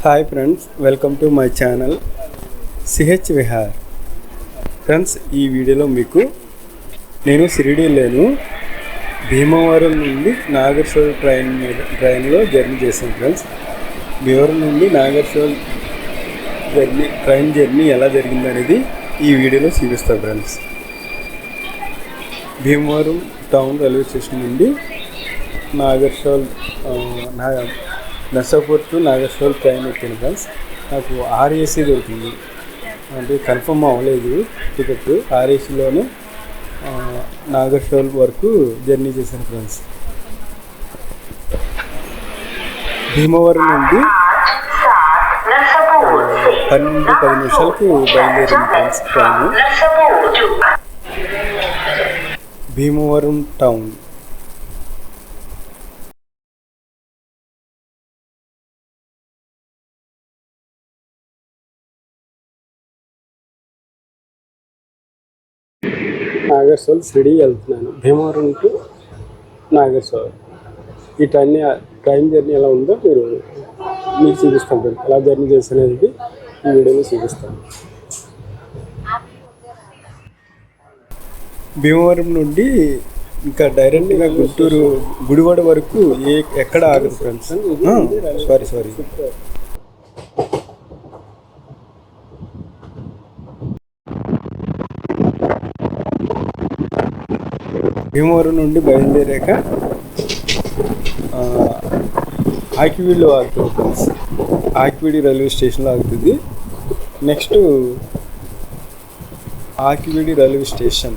Hi friends welcome to my channel CH Vihar friends ఈ వీడియోలో మీకు నేను షిరిడి లేను భీమవరం నుండి నాగర్శోల్ ట్రైన్ మీద ట్రైన్లో జర్నీ చేశాను ఫ్రెండ్స్ భీమవరం నుండి నాగర్శోల్ జర్నీ ట్రైన్ జర్నీ ఎలా జరిగిందనేది ఈ వీడియోలో చూపిస్తాను friends Bhimavaram town railway station నుండి నాగర్శోల్ నా నర్సాపూర్ టు నాగర్సోల్ ట్రైన్ ఎక్కాను ఫ్రెండ్స్. నాకు ఆర్ఏసీ దొరికింది. అంటే కన్ఫర్మ్ అవ్వలేదు టికెట్. ఆర్ఏసీలోనే నాగేశ్వర్ వరకు జర్నీ చేశాను ఫ్రెండ్స్. భీమవరం నుండి పన్నెండు పది నిమిషాలకు బయలుదేరింది friends train. Bhimavaram town. Nagarsol Shirdi వెళ్తున్నాను. భీమవరం టు నాగర్సోల్ ఈ ట్రైన్ ట్రైన్ జర్నీ ఎలా ఉందో మీరు మీకు చూపిస్తాం ఫ్రెండ్. ఎలా జర్నీ చేసినది ఈ వీడియోలో చూపిస్తాను భీమవరం నుండి ఇంకా డైరెక్ట్గా గుంటూరు గుడివాడ వరకు ఏ ఎక్కడ ఆగదు ఫ్రెండ్స్. సారీ సారీ భీమవరం నుండి బయలుదేరాక ఆ, ఆకివీడిలో ఆగుతుంది ఫ్రెండ్స్. ఆకివీడి రైల్వే స్టేషన్లో ఆగుతుంది. Next Akividu railway station.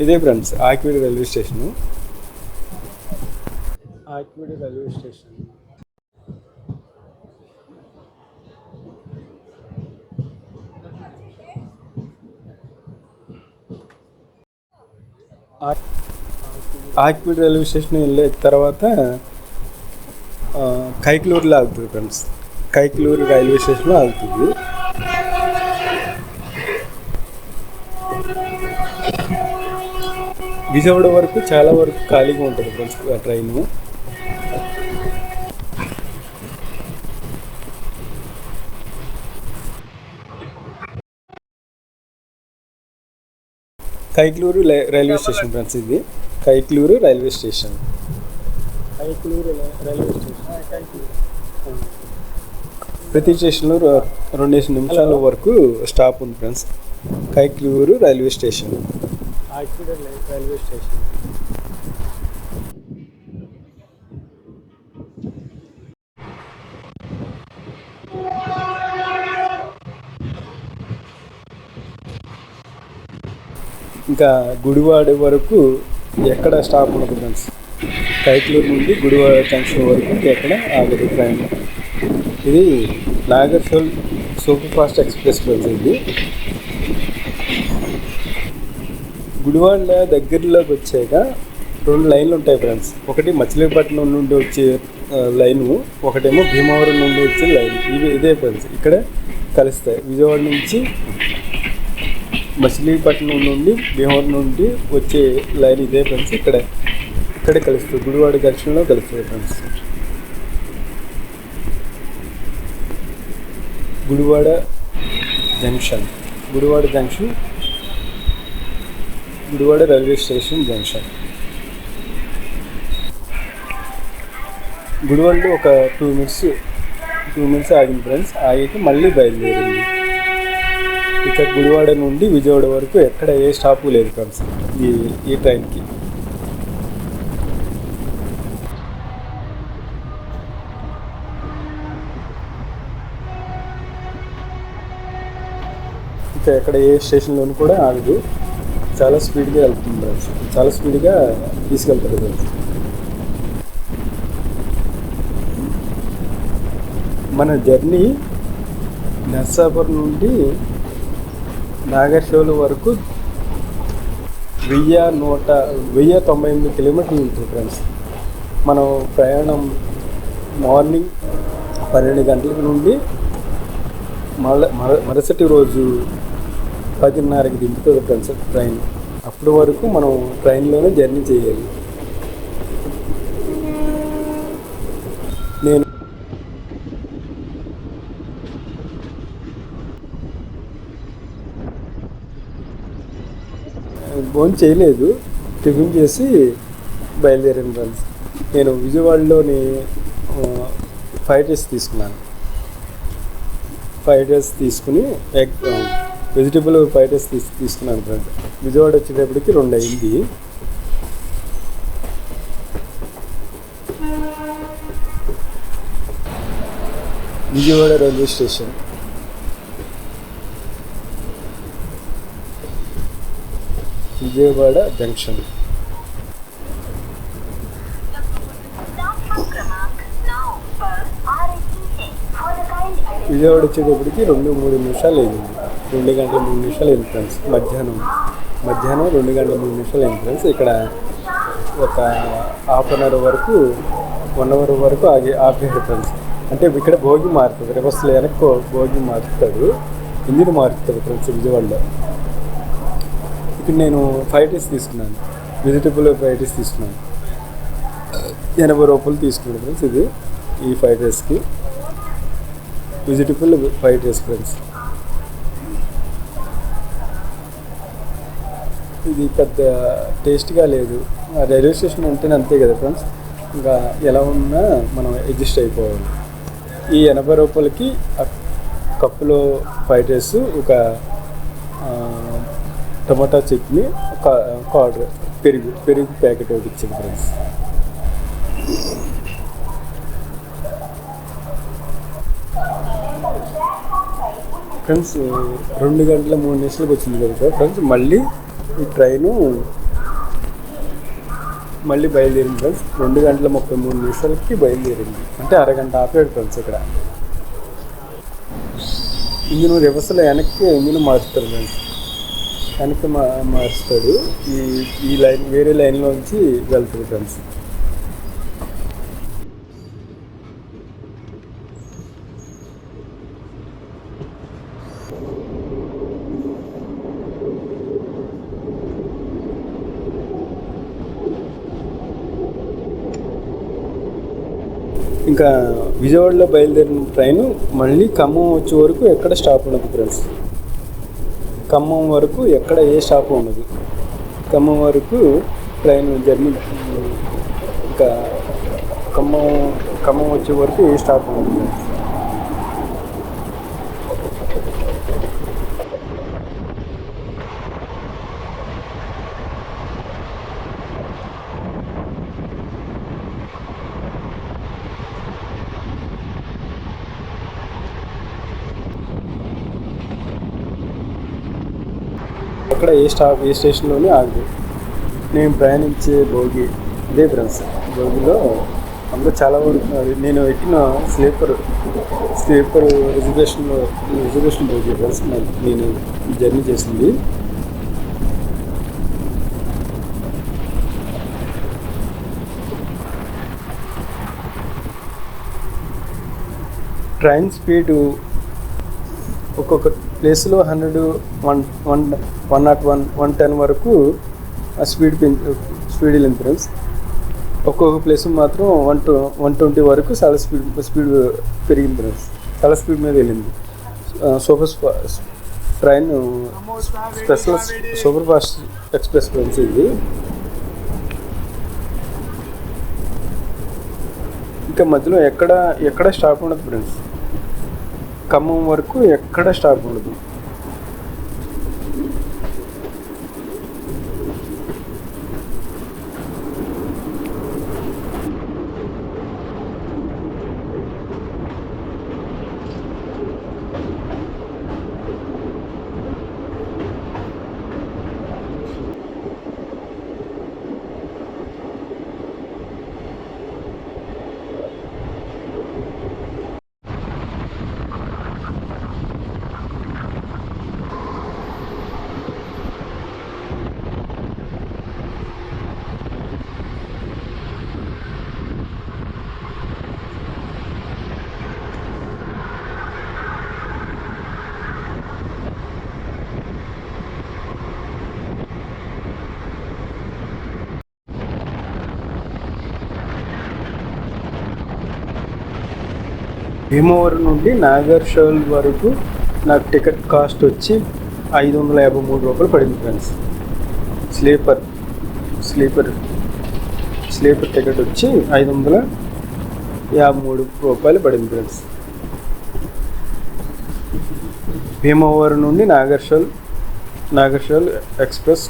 ఇదే friends Akividu railway station. Akividu railway station. Akividu railway station వెళ్ళే తర్వాత కైక్లూరులో కైకలూరులో ఆగుతుంది ఫ్రెండ్స్. కైక్లూరు రైల్వే స్టేషన్లో ఆగుతుంది. విజయవాడ వరకు చాలా వరకు ఖాళీగా ఉంటుంది ఫ్రెండ్స్ ఆ train. Kaikaluru railway station friends ఇది. Kaikaluru railway station. Kaikaluru railway station. ప్రతి స్టేషన్లో రెండేసి నిమిషాల వరకు స్టాప్ ఉంది friends. Kaikaluru railway station. Railway station. ఇంకా గుడివాడ వరకు ఎక్కడ స్టాప్ ఉండదు ఫ్రెండ్స్ కైట్లూరు నుండి గుడివాడ జంక్షన్ వరకు ఎక్కడ ఆగదు ట్రైన్ ఇది Nagarsol super fast express friends ఇది. గుడివాడ దగ్గరలోకి వచ్చాక రెండు లైన్లు ఉంటాయి ఫ్రెండ్స్ ఒకటి మచిలీపట్నం నుండి వచ్చే లైను ఒకటేమో భీమవరం నుండి వచ్చే లైన్. ఇవి ఇదే ఫ్రెండ్స్ ఇక్కడ కలుస్తాయి. విజయవాడ నుంచి మచిలీపట్నం నుండి భీమవరం నుండి వచ్చే లైన్ ఇదే ఫ్రెండ్స్ ఇక్కడ. ఇక్కడే కలుస్తుంది. గుడివాడ జంక్షన్లో కలుస్తుంది friends. Gudivada junction. Gudivada junction. Gudivada railway station junction. గుడివాడలో ఒక టూ మినిట్స్ టూ మినిట్స్ ఆగింది ఫ్రెండ్స్. ఆగితే మళ్ళీ బయలుదేరింది. ఇక గుడివాడ నుండి విజయవాడ వరకు ఎక్కడ ఏ స్టాపు లేదు ఫ్రెండ్స్. ఈ ఈ ట్రైన్కి. ఇంకా ఎక్కడ ఏ స్టేషన్లోనూ కూడా ఆగదు. చాలా స్పీడ్గా వెళ్తుంది ఫ్రెండ్స్. చాలా స్పీడ్గా తీసుకెళ్తారు ఫ్రెండ్స్. మన జర్నీ నర్సాపురం నుండి నాగర్షోలు వరకు వెయ్యి నూట వెయ్యి తొంభై ఎనిమిది కిలోమీటర్లు ఉంటుంది ఫ్రెండ్స్. మనం ప్రయాణం మార్నింగ్ పన్నెండు గంటల నుండి మళ్ళీ మరుసటి రోజు పదిన్నరకి దింపుతుంది ఫ్రెండ్స్ ట్రైన్. అప్పటి వరకు మనం ట్రైన్లోనే జర్నీ చేయాలి నేను భోజనం చేయలేదు. టిఫిన్ చేసి బయలుదేరాను ఫ్రెండ్స్. నేను విజయవాడలోని ఫ్రైడ్ రైస్ తీసుకున్నాను. ఫ్రైడ్ రైస్ తీసుకుని ఎగ్ వెజిటేబుల్ ఫ్రైడ్ రైస్ తీసు తీసుకున్నాను ఫ్రెండ్. విజయవాడ వచ్చేటప్పటికి రెండు అయింది. Vijayawada railway station. Vijayawada junction. Vijayawada వచ్చేటప్పటికి రెండు మూడు నిమిషాలు అయింది. రెండు గంటల మూడు నిమిషాలు అయింది ఫ్రెండ్స్ మధ్యాహ్నం. మధ్యాహ్నం రెండు గంటల మూడు నిమిషాలు అయింది ఫ్రెండ్స్ ఇక్కడ ఒక హాఫ్ అన్ అవర్ వరకు వన్ అవర్ వరకు ఆగి ఆఫ్ ఫ్రెండ్స్ అంటే ఇక్కడ భోగి మారుతుంది రివర్స్లో వెనక్కి భోగి మారుతాడు ఇంజిన్ మారుతుంది ఫ్రెండ్స్ విజయవాడలో. ఇప్పుడు నేను ఫైవ్ రైస్ తీసుకున్నాను. వెజిటబుల్ ఫ్రైడ్ రైస్ తీసుకున్నాను. ఎనభై రూపాయలు తీసుకున్నాను ఫ్రెండ్స్ ఇది ఈ ఫ్రైడ్ రైస్కి వెజిటబుల్ ఫైవ్ రైస్ ఫ్రెండ్స్ ఇది పెద్ద టేస్ట్గా లేదు. ఆ రైల్వే స్టేషన్ ఉంటేనే అంతే కదా ఫ్రెండ్స్ ఇంకా ఎలా ఉన్నా మనం అడ్జస్ట్ అయిపోవాలి. ఈ ఎనభై రూపాయలకి కప్పులో ఫైవ్ రైస్ ఒక టమాటా చట్నీ ఒక కార్డ్ పెరుగు పెరుగు ప్యాకెట్ ఒకటి ఇచ్చింది ఫ్రెండ్స్. ఫ్రెండ్స్ రెండు గంటల మూడు నిమిషాలకు వచ్చింది కదా ఫ్రెండ్స్ మళ్ళీ ఈ ట్రైను మళ్ళీ బయలుదేరింది ఫ్రెండ్స్. రెండు గంటల ముప్పై మూడు నిమిషాలకి బయలుదేరింది. అంటే అరగంట ఆపాడు ఫ్రెండ్స్ ఇక్కడ. ఇంజిన్ రివర్స్లో వెనక్కి ఇంజిన్ మారుస్తారు ఫ్రెండ్స్. కనుక మా మారుస్తాడు ఈ ఈ లైన్ వేరే లైన్లోంచి వెళ్తాడు ఫ్రెండ్స్. ఇంకా విజయవాడలో బయలుదేరిన ట్రైన్ మళ్ళీ ఖమ్మం వచ్చే వరకు ఎక్కడ స్టాప్ ఉండదు ఫ్రెండ్స్. ఖమ్మం వరకు ఎక్కడ ఏ స్టాప్ ఉండదు. ఖమ్మం వరకు ట్రైన్ జర్నీ ఇంకా ఖమ్మం ఖమ్మం వచ్చే వరకు ఏ స్టాప్ ఉండదు. ఏ స్టాప్ ఏ స్టేషన్లోనే ఆగదు నేను ప్రయాణించే భోగి ఇదే ఫ్రెండ్స్ భోగిలో అందులో చాలా వరకు నేను ఎక్కిన స్లీపర్ స్లీపర్ రిజర్వేషన్లో రిజర్వేషన్ భోగి ఫ్రెండ్స్ నేను జర్నీ చేసింది. ట్రైన్ స్పీడు ఒక్కొక్క ప్లేస్లో hundred one one one nought one one ten వరకు ఆ స్పీడ్ పెం స్పీడ్ వెళ్ళింది ఒక్కొక్క ప్లేస్ మాత్రం వన్ టూ వన్ ట్వంటీ వరకు చాలా స్పీడ్ స్పీడ్ పెరిగింది ఫ్రెండ్స్ చాలా స్పీడ్ మీద వెళ్ళింది. Super spa train special super fast express friends ఇది ఇంకా మధ్యలో ఎక్కడ ఎక్కడ స్టాప్ ఉండదు ఫ్రెండ్స్ ఖమ్మం వరకు ఎక్కడ స్టాప్ ఉండదు. భీమవరం నుండి నాగర్షోల్ వరకు నాకు టికెట్ కాస్ట్ వచ్చి ఐదు వందల యాభై మూడు రూపాయలు పడింది friends sleeper sleeper sleeper ticket వచ్చి ఐదు వందల యాభై మూడు రూపాయలు పడింది ఫ్రెండ్స్ భీమవరం నుండి Nagarsol Nagarsol express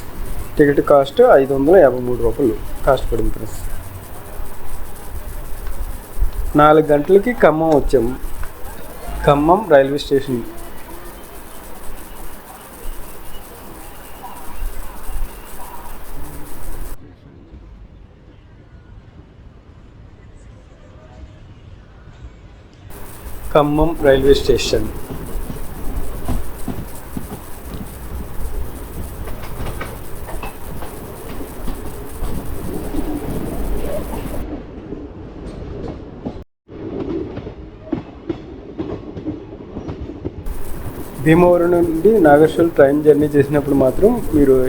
ticket cost ఐదు వందల యాభై మూడు రూపాయలు కాస్ట్ పడింది ఫ్రెండ్స్ నాలుగు గంటలకి ఖమ్మం వచ్చాము Khammam railway station. Khammam railway station. Bhimavaram నుండి నాగేశ్వరం ట్రైన్ జర్నీ చేసినప్పుడు మాత్రం మీరు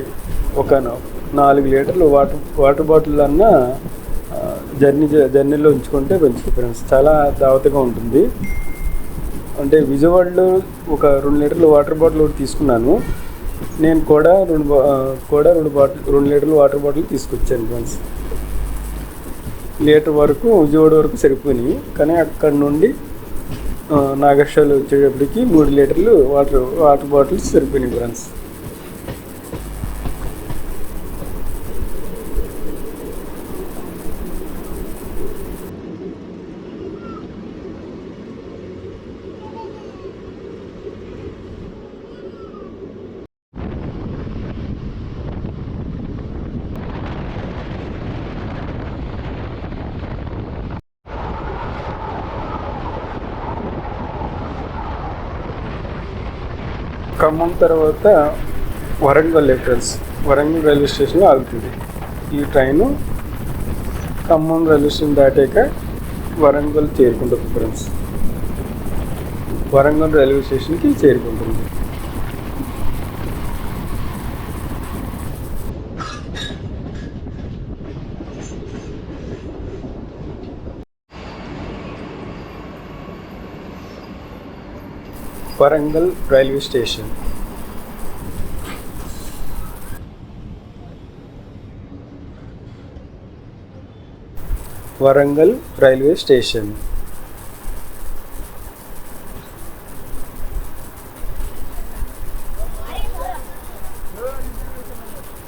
ఒక నాలుగు లీటర్లు వాటర్ వాటర్ బాటిల్ అన్నా జర్నీ జర్నీలో ఉంచుకుంటే మంచిది ఫ్రెండ్స్. చాలా దావతగా ఉంటుంది. అంటే విజయవాడలో ఒక రెండు లీటర్లు వాటర్ బాటిల్ ఒకటి తీసుకున్నాను. నేను కూడా రెండు బా- కూడా రెండు బాటిల్ రెండు లీటర్లు వాటర్ బాటిల్ తీసుకొచ్చాను ఫ్రెండ్స్. లీటర్ వరకు విజయవాడ వరకు సరిపోయినాయి. కానీ అక్కడ నుండి ఆ, వచ్చేటప్పటికి మూడు లీటర్లు వాటర్ వాటర్ బాటిల్స్ సరిపోయినాయి ఫ్రెండ్స్ ఖమ్మం తర్వాత వరంగల్ ఫ్రెండ్స్ వరంగల్ రైల్వే స్టేషన్లో ఆగుతుంది. ఈ ట్రైను ఖమ్మం రైల్వే స్టేషన్ దాటాక వరంగల్ చేరుకుంటుంది ఫ్రెండ్స్ వరంగల్ రైల్వే స్టేషన్కి చేరుకుంటుంది. Warangal railway station. Warangal railway station.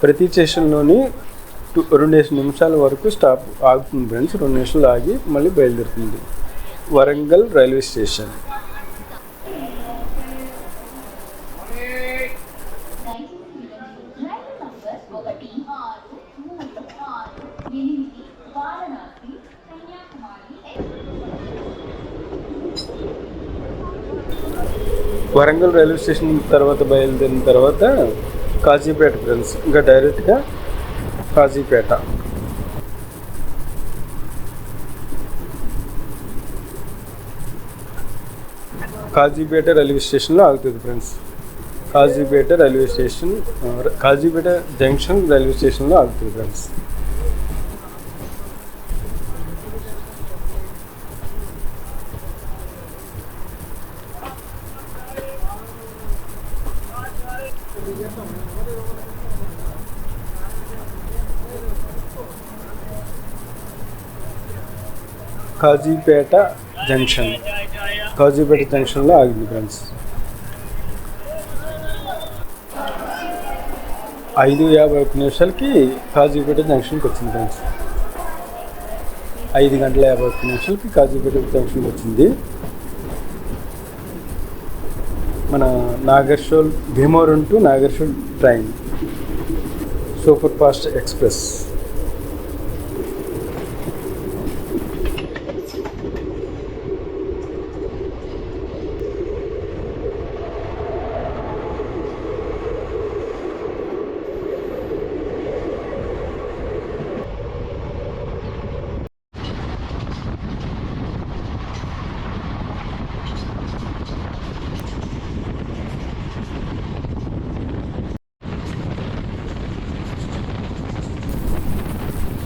ప్రతి స్టేషన్లోని టూ రెండు నిమిషాల వరకు స్టాప్ ఆగుతుంది ఫ్రెండ్స్. రెండు నిమిషాలు ఆగి మళ్ళీ బయలుదేరుతుంది. Warangal railway station. Warangal railway station తర్వాత బయలుదేరిన తర్వాత కాజీపేట ఫ్రెండ్స్ ఇంకా డైరెక్ట్గా కాజీపేట. కాజీపేట రైల్వే స్టేషన్లో ఆగుతుంది friends Kazipet railway station Kazipet junction railway స్టేషన్లో ఆగుతుంది ఫ్రెండ్స్ కాజీపేట జంక్షన్. కాజీపేట జంక్షన్లో ఆగింది ఫ్రెండ్స్. ఐదు యాభై ఒక్క నిమిషాలకి కాజీపేట జంక్షన్కి వచ్చింది ఫ్రెండ్స్. ఐదు గంటల యాభై ఒక్క నిమిషాలకి కాజీపేట జంక్షన్కి వచ్చింది. మన Nagarsol Bhimavaram to Nagarsol train. Super fast express.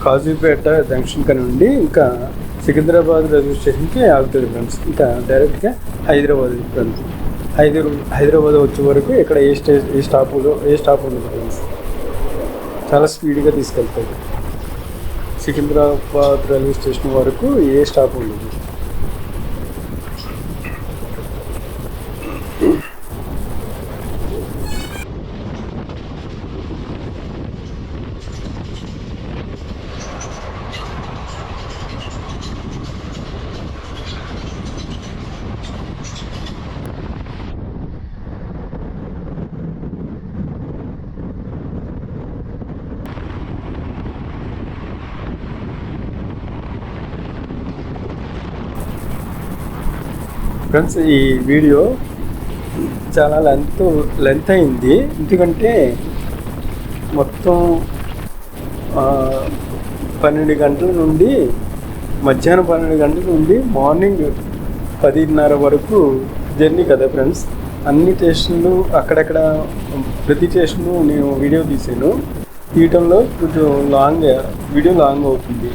Kazipet junction కానీ ఇంకా సికింద్రాబాద్ రైల్వే స్టేషన్కి ఆగుతుంది ఫ్రెండ్స్ ఇంకా డైరెక్ట్గా హైదరాబాద్ ఫ్రెండ్స్ హైదరాబాద్ హైదరాబాద్ వచ్చే వరకు ఇక్కడ ఏ స్టేజ్ ఏ స్టాప్ ఏ స్టాప్ ఉంది ఫ్రెండ్స్ చాలా స్పీడ్గా తీసుకెళ్తాడు సికింద్రాబాద్ రైల్వే స్టేషన్ వరకు ఏ స్టాప్ ఉండదు. ఫ్రెండ్స్ ఈ వీడియో చాలా లెంత్ లెంత్ అయింది. ఎందుకంటే మొత్తం పన్నెండు గంటల నుండి మధ్యాహ్నం పన్నెండు గంటల నుండి మార్నింగ్ పదిన్నర వరకు జర్నీ కదా ఫ్రెండ్స్. అన్ని స్టేషన్లు అక్కడక్కడ ప్రతి స్టేషను నేను వీడియో తీసాను తీయటంలో కొంచెం లాంగ్ వీడియో లాంగ్ అవుతుంది.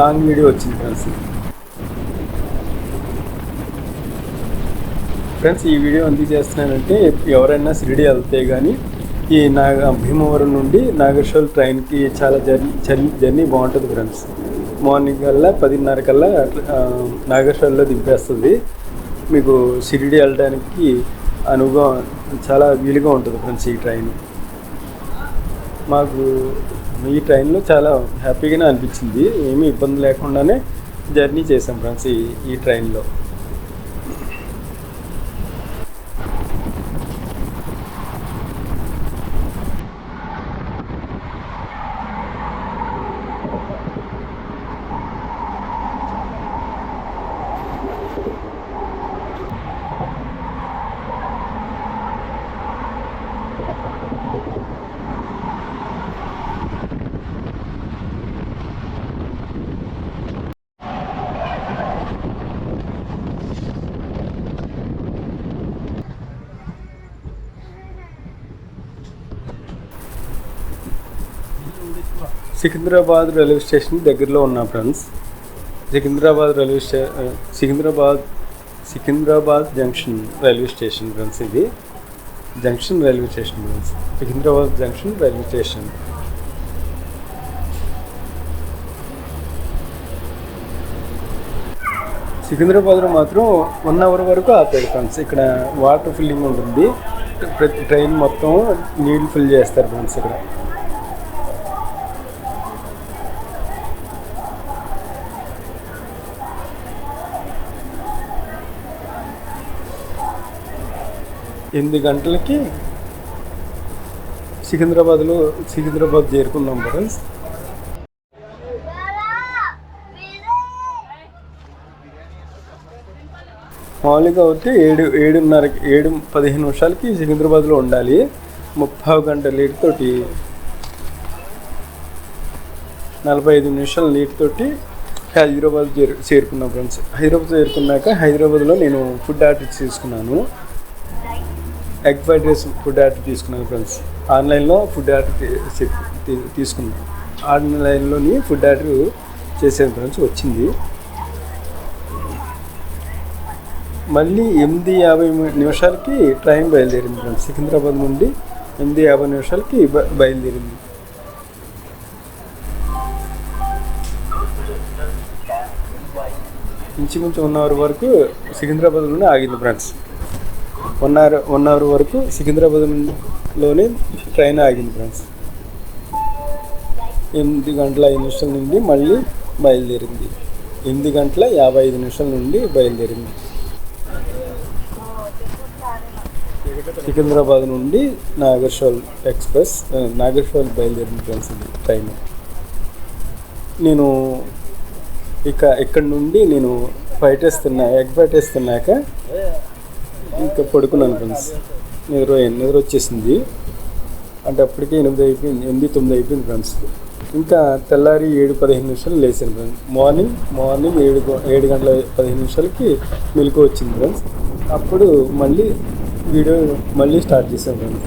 లాంగ్ వీడియో వచ్చింది ఫ్రెండ్స్. ఫ్రెండ్స్ ఈ వీడియో ఎందుకు చేస్తున్నానంటే ఎవరైనా షిరిడి వెళ్తే కానీ ఈ నాగ భీమవరం నుండి నాగేశ్వర్ ట్రైన్కి చాలా జర్నీ జర్నీ బాగుంటుంది ఫ్రెండ్స్ మార్నింగ్ కల్లా పదిన్నర కల్లా ఆ, నాగేశ్వర్లో దింపేస్తుంది. మీకు షిరిడి వెళ్ళడానికి అనువుగా చాలా వీలుగా ఉంటుంది ఫ్రెండ్స్ ఈ ట్రైన్. మాకు ఈ ట్రైన్లో చాలా హ్యాపీగానే అనిపించింది. ఏమీ ఇబ్బంది లేకుండానే జర్నీ చేసాం ఫ్రెండ్స్ ఈ ఈ ట్రైన్లో. సికింద్రాబాద్ రైల్వే స్టేషన్ దగ్గరలో ఉన్న friends. Secunderabad railway stay Secunderabad Secunderabad junction railway station friends ఇది. Junction railway station friends. Secunderabad junction railway station. సికింద్రాబాద్లో మాత్రం వన్ అవర్ వరకు ఆపాడు ఫ్రెండ్స్. ఇక్కడ వాటర్ ఫిల్లింగ్ ఉంటుంది. ప్రతి ట్రైన్ మొత్తం నీళ్ళు ఫిల్ చేస్తారు ఫ్రెండ్స్ ఇక్కడ. ఎనిమిది గంటలకి సికింద్రాబాద్లో సికింద్రాబాద్ చేరుకున్నాం ఫ్రెండ్స్. మామూలుగా అయితే ఏడు ఏడున్నరకి ఏడు పదిహేను నిమిషాలకి సికింద్రాబాద్లో ఉండాలి. ముప్పై గంట లేట్ తోటి నలభై ఐదు నిమిషాల లేట్ తోటి హైదరాబాద్ చేరు చేరుకున్నాం ఫ్రెండ్స్. హైదరాబాద్ చేరుకున్నాక హైదరాబాద్లో నేను ఫుడ్ ఆర్డర్ చేసుకున్నాను egg fried rice food order తీసుకున్నాను ఫ్రెండ్స్. ఆన్లైన్లో ఫుడ్ ఆర్డర్ తీసుకున్నాను ఆన్లైన్లోని ఫుడ్ ఆర్డర్ చేసాను ఫ్రెండ్స్ వచ్చింది. మళ్ళీ ఎనిమిది యాభై నిమిషాలకి ట్రైన్ బయలుదేరింది ఫ్రెండ్స్. సికింద్రాబాద్ నుండి ఎనిమిది యాభై నిమిషాలకి బయలుదేరింది. ఇంచుమించు వన్ అవర్ వరకు సికింద్రాబాద్లోనే ఆగింది friends. One hour one hour వరకు సికింద్రాబాద్లోనే ట్రైన్ ఆగింది ఫ్రెండ్స్. ఎనిమిది గంటల ఐదు నిమిషాల నుండి మళ్ళీ బయలుదేరింది. ఎనిమిది గంటల యాభై ఐదు నిమిషాల నుండి బయలుదేరింది. సికింద్రాబాద్ నుండి నాగర్షోల్ ఎక్స్ప్రెస్ నాగర్షోల్ బయలుదేరింది ఫ్రెండ్స్ ఇది ట్రైన్. నేను ఇక ఇక్కడ నుండి నేను ఫ్రైట్ వేస్తున్నా ఎగ్ ఫ్రైట్ వేస్తున్నాక ఇంకా పడుకున్నాను ఫ్రెండ్స్ నిద్ర నిద్ర వచ్చేసింది. అంటే అప్పటికే ఎనిమిది అయిపోయింది. ఎనిమిది తొమ్మిది అయిపోయింది ఫ్రెండ్స్ ఇంకా తెల్లారి ఏడు పదిహేను నిమిషాలు లేచాను ఫ్రెండ్స్ మార్నింగ్ మార్నింగ్ ఏడు ఏడు గంటల పదిహేను నిమిషాలకి మెలకు వచ్చింది ఫ్రెండ్స్ అప్పుడు మళ్ళీ వీడియో మళ్ళీ స్టార్ట్ చేశాను ఫ్రెండ్స్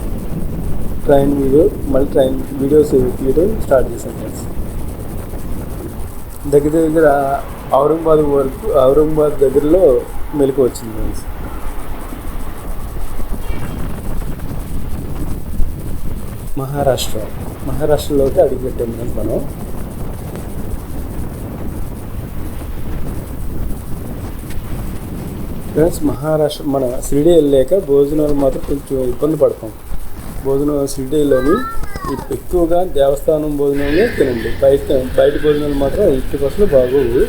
ట్రైన్ వీడియో మళ్ళీ ట్రైన్ వీడియోస్ తీయడం స్టార్ట్ చేశాను ఫ్రెండ్స్ దగ్గర దగ్గర ఔరంగాబాద్ వరకు ఔరంగాబాద్ దగ్గరలో మెలకు వచ్చింది ఫ్రెండ్స్ మహారాష్ట్ర. మహారాష్ట్రలోకి అడుగుపెట్టాం మనం ఫ్రెండ్స్ మహారాష్ట్ర మన షిరిడి వెళ్ళాక భోజనాలు మాత్రం కొంచెం ఇబ్బంది పడతాం. భోజనం షిరిడీలోని ఎక్కువగా దేవస్థానం భోజనాలే తినండి. బయట బయట భోజనాలు మాత్రం ఇంటికి అసలు బాగోవు.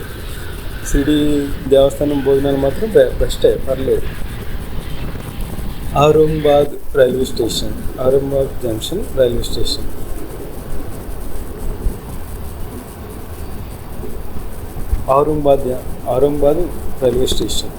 షిరిడి దేవస్థానం భోజనాలు మాత్రం బె- బెస్టే పర్లేదు. Aurangabad railway station Aurangabad junction railway station Aurangabad Aurangabad railway station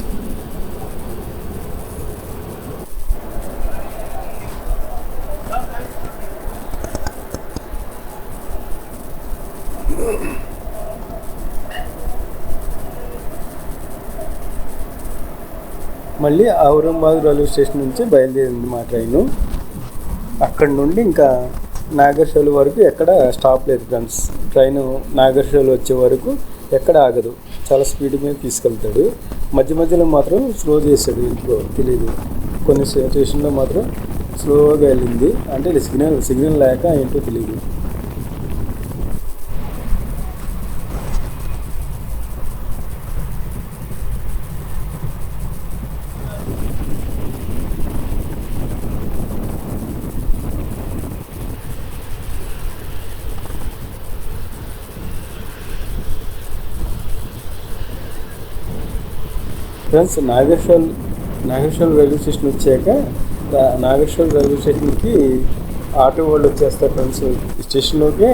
మళ్ళీ ఔరంగాబాద్ రైల్వే స్టేషన్ నుంచి బయలుదేరింది మా ట్రైను. అక్కడ నుండి ఇంకా నాగర్షోల్ వరకు ఎక్కడ స్టాప్ లేదు ఫ్రెండ్స్. ట్రైన్ నాగర్షోల్ వచ్చే వరకు ఎక్కడ ఆగదు. చాలా స్పీడ్ మీద తీసుకెళ్తాడు. మధ్య మధ్యలో మాత్రం స్లో చేశాడు ఇంట్లో తెలియదు కొన్ని స్టేషన్లో మాత్రం స్లోగా వెళ్ళింది. అంటే సిగ్నల్ సిగ్నల్ లేక ఏంటో తెలియదు friends Nageshwar Nageshwar railway station వచ్చాక రా- నాగేశ్వర్ రైల్వే స్టేషన్కి ఆటో వాళ్ళు వచ్చేస్తారు ఫ్రెండ్స్ స్టేషన్లోకే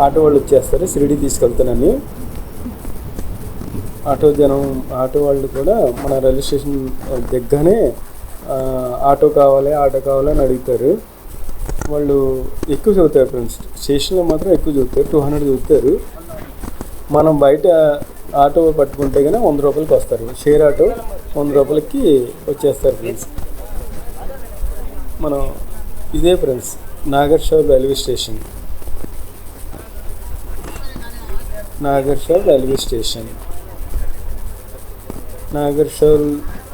ఆటో వాళ్ళు వచ్చేస్తారు షిరిడి తీసుకెళ్తానని ఆటో జనం ఆటో వాళ్ళు కూడా మన రైల్వే స్టేషన్ దగ్గరనే ఆటో కావాలి ఆటో కావాలి అని అడుగుతారు. వాళ్ళు ఎక్కువ చదువుతారు ఫ్రెండ్స్ స్టేషన్లో మాత్రం ఎక్కువ చదువుతారు టూ హండ్రెడ్ చదువుతారు. మనం బయట ఆటో పట్టుకుంటే కానీ వంద రూపాయలకి వస్తారు. షేర్ ఆటో వంద రూపాయలకి వచ్చేస్తారు ఫ్రెండ్స్ మనం ఇదే friends Nagarsol railway station. Nagarsol railway station. Nagarsol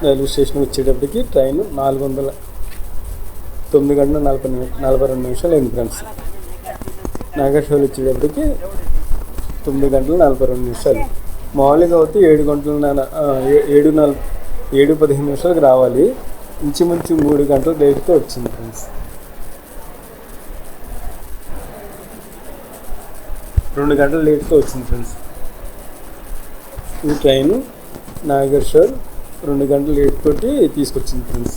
railway station వచ్చేటప్పటికి ట్రైన్ నాలుగు వందల తొమ్మిది గంటల నలభై నలభై రెండు నిమిషాలు అయింది ఫ్రెండ్స్ నాగర్షావ్ వచ్చేటప్పటికి తొమ్మిది గంటల నలభై రెండు నిమిషాలు. మామూలుగా అయితే ఏడు గంటల ఏడు నల ఏడు పదిహేను నిమిషాలకు రావాలి. ఇంచుమించు మూడు గంటల డేట్తో వచ్చింది ఫ్రెండ్స్. రెండు గంటల లేట్తో వచ్చింది ఫ్రెండ్స్. ఈ ట్రైన్ నాగేశ్వర్ రెండు గంటల లేట్ తోటి తీసుకొచ్చింది ఫ్రెండ్స్.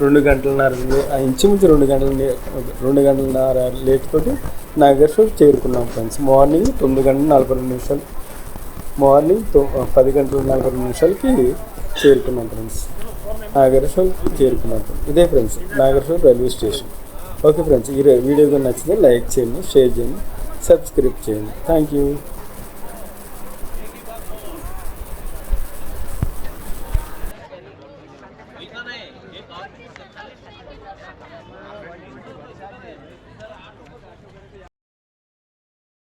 రెండు గంటలన్నర ఇంచుమించు రెండు గంటల రెండు గంటలన్నర లేట్ తోటి నాగేశ్వర్ చేరుకున్నాం ఫ్రెండ్స్. మార్నింగ్ తొమ్మిది గంటల నలభై రెండు నిమిషాలు. మార్నింగ్ తొ- పది గంటల నలభై రెండు నిమిషాలకి చేరుకున్నాం ఫ్రెండ్స్. నాగేశ్వర్ చేరుకున్నాం ఇదే friends Nageshwar railway station. Okay friends ఈ వీడియో నచ్చితే లైక్ చేయండి షేర్ చేయండి సబ్స్క్రైబ్ చేయండి. Thank you.